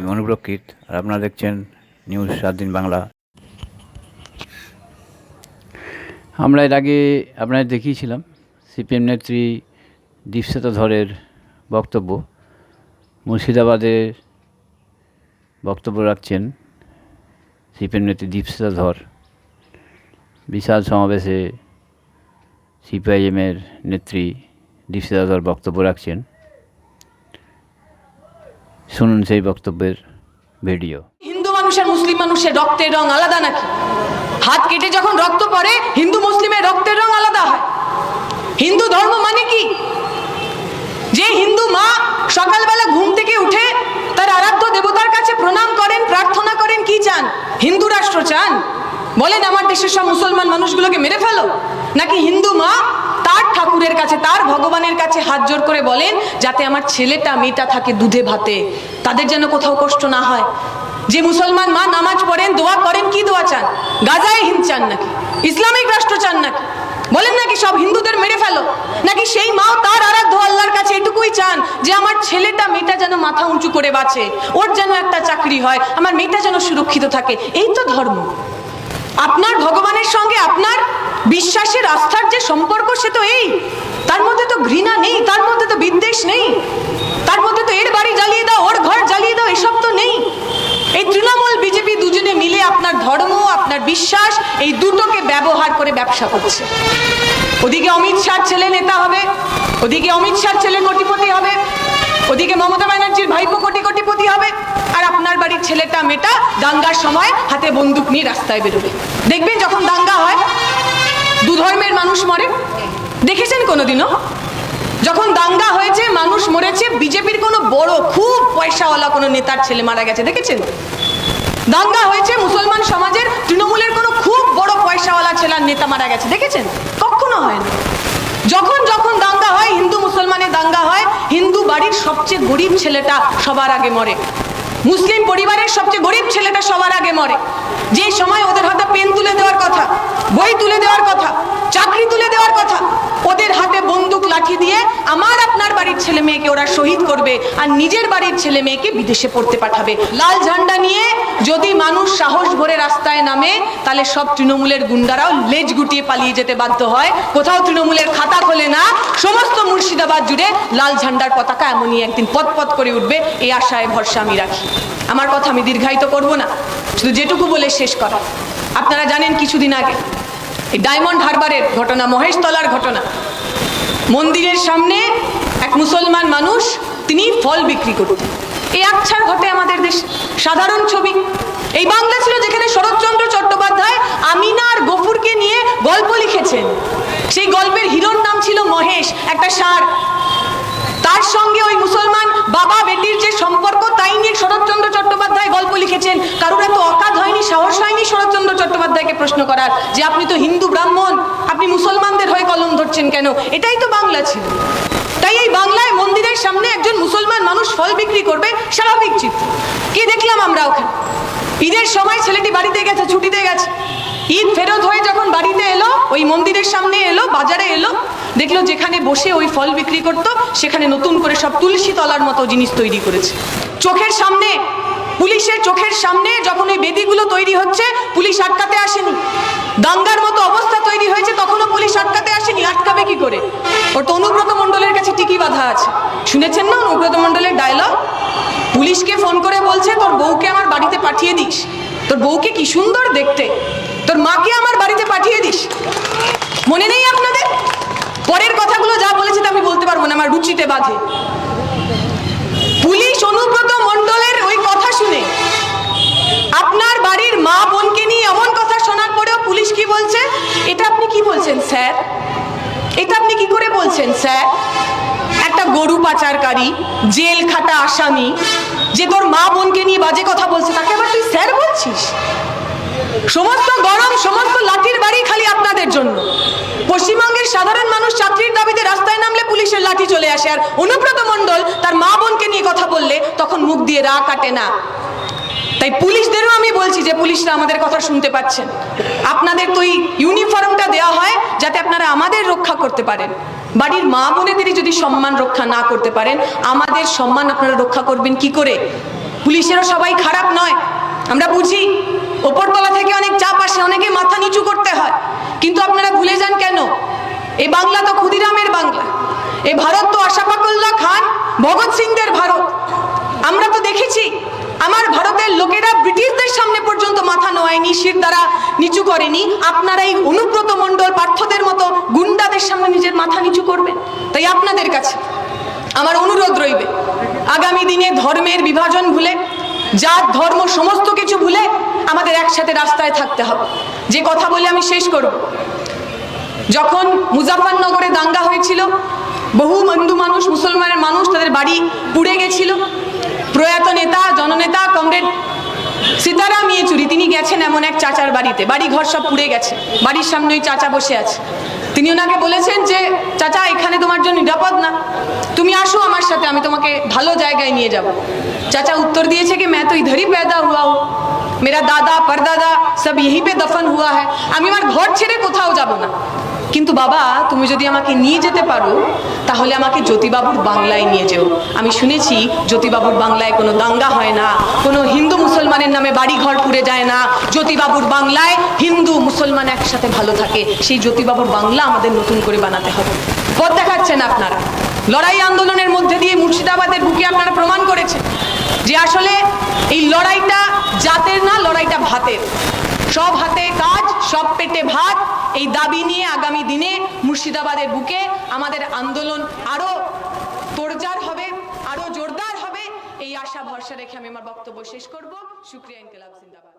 আমি অনুপ্রকৃত আর আপনারা দেখছেন নিউজ সাত দিন বাংলা। আমরা এর আগে আপনাদের দেখিয়েছিলাম সিপিএম নেত্রী দীপশিতা ধরের বক্তব্য। মুর্শিদাবাদে বক্তব্য রাখছেন সিপিএম নেত্রী দীপশিতা ধর। বিশাল সমাবেশে সিপিআইএমের নেত্রী দীপশিতা ধর বক্তব্য রাখছেন। শুনুন সেই বক্তব্যের ভিডিও। হিন্দু মানুষের মুসলিম মানুষের রক্তের রং আলাদা নাকি? হাত কেটে যখন রক্ত পড়ে, হিন্দু মুসলিমের রক্তের রং আলাদা হয়। হিন্দু ধর্ম মানে কি? যে হিন্দু মা সকালবেলা ঘুম থেকে উঠে তার আরাধ্য দেবতার কাছে প্রণাম করেন, প্রার্থনা করেন, কি চান? হিন্দু রাষ্ট্র চান? বলেন আমার দেশের সব মুসলমান মানুষগুলোকে মেরে ফেলো। নাকি হিন্দু মা তার ঠাকুরের কাছে, তার ভগবানের কাছে হাত জোর করে বলেন, যাতে আমার ছেলেটা, মেয়েটা থাকে দুধে ভাতে। তাদের যেন কোথাও কষ্ট না হয়। যে মুসলমান মা নামাজ পড়েন, দোয়া করেন, কি দোয়া চান? গাজায় হিন্দ চান নাকি? ইসলামিক রাষ্ট্র চান নাকি? বলেন নাকি সব হিন্দুদের মেরে ফেলো? নাকি সেই মাও তার আরাধ্য আল্লাহর কাছে এটুকুই চান, যে আমার ছেলেটা, মেয়েটা যেন মাথা উঁচু করে বাঁচে, ওর যেন একটা চাকরি হয়, আমার মেয়েটা যেন সুরক্ষিত থাকে। এই তো ধর্ম। আপনার ভগবানের সঙ্গে আপনার বিশ্বাসের আস্থার যে সম্পর্ক, সে তো এই। তার মধ্যে তো ঘৃণা নেই, তার মধ্যে তো বিদ্বেষ নেই। তার মধ্যে তো এর বাড়ি জ্বালিয়ে দাও, ওর ঘর জ্বালিয়ে দাও, এসব তো নেই। এই তৃণমূল বিজেপি দুজনে মিলে আপনার ধর্ম, আপনার বিশ্বাস, এই দুটোকে ব্যবহার করে ব্যবসা করছে। ওদিকে অমিত শাহ ছেলে নেতা হবে, ওদিকে অমিত শাহ ছেলে কোটিপতি হবে, ওদিকে মমতা ব্যানার্জির ভাইপো কোটি কোটিপতি হবে বাড়ির ছেলেটা, মেয়েটা দাঙ্গার সময় হাতে বন্দুক নিয়ে রাস্তায় বেরোবে। দেখবেন যখন দাঙ্গা হয়, দু ধর্মের মানুষ মরে। দেখেছেন কোনোদিনও? যখন দাঙ্গা হয়েছে, মানুষ মরেছে, বিজেপির কোনো বড়, খুব পয়সাওয়ালা কোনো নেতার ছেলে মারা গেছে। দেখেছেন? দাঙ্গা হয়েছে, মুসলমান সমাজের তৃণমূলের কোনো খুব বড় পয়সাওয়ালা ছেলের নেতা মারা গেছে। দেখেছেন? কখনো হয় না। যখন যখন দাঙ্গা হয়, হিন্দু মুসলমানের দাঙ্গা হয়, হিন্দু বাড়ির সবচেয়ে গরিব ছেলেটা সবার আগে মরে। মুসলিম পরিবারের সবচেয়ে গরিব ছেলেটা সবার আগে মরে। যে সময় ওদের হাতে পেন তুলে দেওয়ার কথা, বই তুলে দেওয়ার কথা, চাকরি তুলে দেওয়ার কথা, ওদের হাতে বন্দুক লাঠি দিয়ে আমার আপনার বাড়ির ছেলে মেয়েকে ওরা শহীদ করবে আর নিজের বাড়ির ছেলে মেয়েকে বিদেশে পড়তে পাঠাবে। লাল ঝান্ডা নিয়ে যদি মানুষ সাহস ভরে রাস্তায় নামে, তাহলে সব তৃণমূলের গুন্ডারাও লেজ গুটিয়ে পালিয়ে যেতে বাধ্য হয়। কোথাও তৃণমূলের খাতা খোলে না। সমস্ত মুর্শিদাবাদ জুড়ে লাল ঝান্ডার পতাকা এমনই একদিন পথ পথ করে উঠবে এই আশায় ভরসা আমি রাখি। আমার কথা আমি দীর্ঘায়িত করব না। শুধু যেটুকু বলে শেষ করা। আপনারা জানেন কিছুদিন আগে এই ডায়মন্ড হারবারের ঘটনা মহেশতলার ঘটনা। মন্দিরের সামনে এক মুসলমান মানুষ, তিনি ফল বিক্রি করতেন। এই আচ্ছার ঘটে আমাদের দেশ। সাধারণ ছবি। এই বাংলা ছিল যেখানে শরৎচন্দ্র চট্টোপাধ্যায় আমিনা আর গফুরকে নিয়ে গল্প লিখেছেন। সেই গল্পের হিরোর নাম ছিল মহেশ, একটা সার। তার সঙ্গে ওই মুসলমান বাবা বেটির যে সম্পর্ক, তাই নিয়ে শরৎচন্দ্র চট্টোপাধ্যায় গল্প লিখেছেন। কারোর এত অকাত হয়নি, সাহস হয়নি শরৎচন্দ্র চট্টোপাধ্যায়কে প্রশ্ন করার যে আপনি তো হিন্দু ব্রাহ্মণ, আপনি মুসলমানদের হয়ে কলম ধরছেন কেন? এটাই তো বাংলা ছিল। তাই এই বাংলায় মন্দিরের সামনে একজন মুসলমান মানুষ ফল বিক্রি করবে, স্বাভাবিক চিত্র কি দেখলাম আমরা ওখানে? ঈদের সময় ছেলেটি বাড়িতে গেছে, ছুটিতে গেছে। ঈদ ফেরত হয়ে যখন বাড়িতে এলো, ওই মন্দিরের সামনে এলো, বাজারে এলো, দেখল যেখানে বসে ওই ফল বিক্রি করত, সেখানে নতুন করে সব তুলসী তলার মতো জিনিস তৈরি করেছে। চোখের সামনে, পুলিশের চোখের সামনে যখন ওই বেদিগুলো তৈরি হচ্ছে, পুলিশ আটকাতে আসেনি। দাঙ্গার মতো অবস্থা তৈরি হয়েছে, তখনও পুলিশ আটকাতে আসেনি, আটকাবে কি করে? ওর তো অনুব্রত বাধা আছে। শুনেছেন না অনুব্রত মণ্ডলের ডায়লগ পুলিশকে ফোন করে বলছে, তোর বউকে আমার বাড়িতে পাঠিয়ে দিস। তোর বউকে কি সুন্দর দেখতে। তোর মাকে আমার বাড়িতে পাঠিয়ে দিস। মনে নেই আপনাদের? পরের কথাগুলো যা বলেছে তা আমি বলতে পারব না, আমার রুচিতে বাধে। পুলিশ অনুব্রত মণ্ডলের ওই কথা শুনে আপনার বাড়ির মা বোনকে নিয়ে এমন কথা শোনার পরেও পুলিশ কি বলছে এটা আপনি কি বলছেন স্যার এটা আপনি কি করে বলছেন স্যার একটা গরু পাচারকারী জেল খাটা আসামি, যে তোর মা বোনকে নিয়ে বাজে কথা বলছে, তাকে আবার তুই স্যার বলছিস? সমস্ত গরম, সমস্ত লাঠির বাড়ি খালি আপনাদের জন্য। পশ্চিমবঙ্গের সাধারণ মানুষ চাকরির দাবিতে রাস্তায় নামলে পুলিশের লাঠি চলে আসে, আর অনুব্রত মণ্ডল তার মা বোনকে নিয়ে কথা বললে তখন মুখ দিয়ে রা কাটে না। তাই পুলিশদেরও আমি বলছি যে পুলিশরা আমাদের কথা শুনতে পাচ্ছেন। আপনাদের তো ইউনিফর্মটা দেওয়া হয় যাতে আপনারা আমাদের রক্ষা করতে পারেন। বাড়ির মা বোনেদেরই যদি সম্মান রক্ষা না করতে পারেন, আমাদের সম্মান আপনারা রক্ষা করবেন কি করে? পুলিশেরও সবাই খারাপ নয়। আমরা বুঝি, ওপরতলা থেকে অনেক চাপ আসে, অনেকে মাথা নিচু করতে হয়। কিন্তু আপনারা ভুলে যান কেন? এই বাংলা তো ক্ষুদিরামের বাংলা। এই ভারত তো আশাফাকুল্লাহ খান, ভগৎ সিংদের ভারত। আমরা তো দেখেছি আমার ভারতের লোকেরা ব্রিটিশদের সামনে পর্যন্ত মাথা নোয়ায়নি, শির দ্বারা নিচু করেনি। আপনারা এই অনুব্রত মণ্ডল পার্থদের মতো গুন্ডাদের সামনে নিজের মাথা নিচু করবেন? তাই আপনাদের কাছে আমার অনুরোধ রইবে, আগামী দিনে ধর্মের বিভাজন ভুলে, জাত, ধর্ম, সমস্ত কিছু ভুলে আমাদের একসাথে রাস্তায় থাকতে হবে। যে কথা বলে আমি শেষ করব। যখন মুজাফরনগরে দাঙ্গা হয়েছিল, বহু হিন্দু মানুষ, মুসলমানের মানুষ তাদের বাড়ি পুড়ে গেছিল। প্রয়াত সীতারাম ইয়েচুরি তিনি গেছেন এমন এক চাচার বাড়িতে। বাড়ি ঘর সব পুড়ে গেছে। বাড়ির সামনে ওই চাচা বসে আছে। তিনি ওনাকে বলেছেন যে, চাচা, এখানে তোমার জন্য নিরাপদ না। তুমি আসো আমার সাথে, আমি তোমাকে ভালো জায়গায় নিয়ে যাব। চাচা উত্তর দিয়েছে কি ম্যা তো ইধারই পেদা হুয়া হো। মেরা দাদা, পরদাদা সব ইহি পে দফন হুয়া হ্যাঁ আমি আমার ঘর ছেড়ে কোথাও যাব না। কিন্তু বাবা, তুমি যদি আমাকে নিয়ে যেতে পারো, তাহলে আমাকে জ্যোতিবাবুর বাংলায় নিয়ে যেও। আমি শুনেছি জ্যোতিবাবুর বাংলায় কোনো দাঙ্গা হয় না, কোনো হিন্দু মুসলমানের নামে বাড়ি ঘর পুড়ে যায় না। জ্যোতিবাবুর বাংলায় হিন্দু মুসলমান একসাথে ভালো থাকে। সেই জ্যোতিবাবুর বাংলা আমাদের নতুন করে বানাতে হবে। পথ দেখাচ্ছেন আপনারা। লড়াই আন্দোলনের মধ্যে দিয়ে মুর্শিদাবাদের বুকে আপনারা প্রমাণ করেছেন যে আসলে এই লড়াইটা জাতের না, লড়াইটা ভাতের। সব হাতে কাজ, সব পেটে ভাত। এই দাবি নিয়ে আগামী দিনে মুর্শিদাবাদের বুকে আমাদের আন্দোলন আরও তোরজার হবে, আরও জোরদার হবে। এই আশা ভরসা রেখে আমি আমার বক্তব্য শেষ করব। শুক্রিয়া ইনকলাব, জিন্দাবাদ।